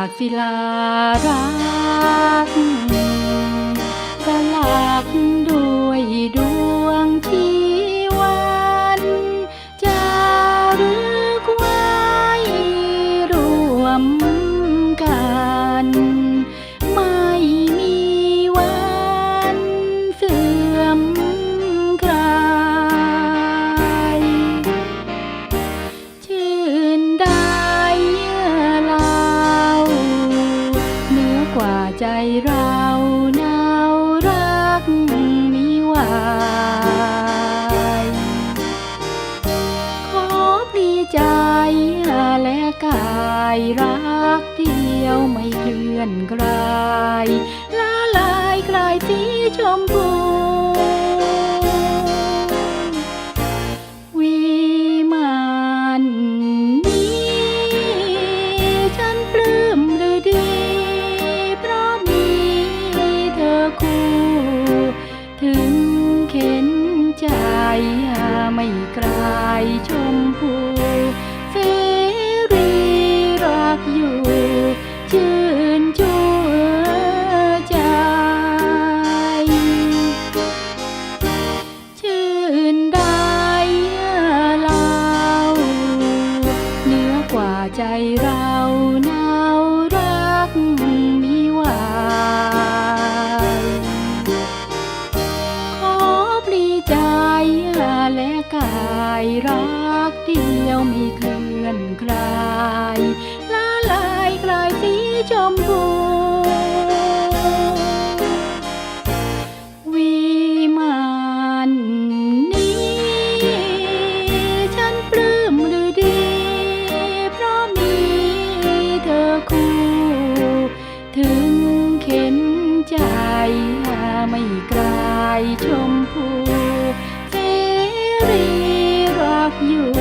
ากศิลารัก ใจและกายรักเดียวไม่เคลื่อนคลายละลายคลายสีชมพูวิมานนี้ฉันป กว่าใจเราเนารักมีวายขอปลีใจและกายรักเดียวมีเคลื่อนคลาย you.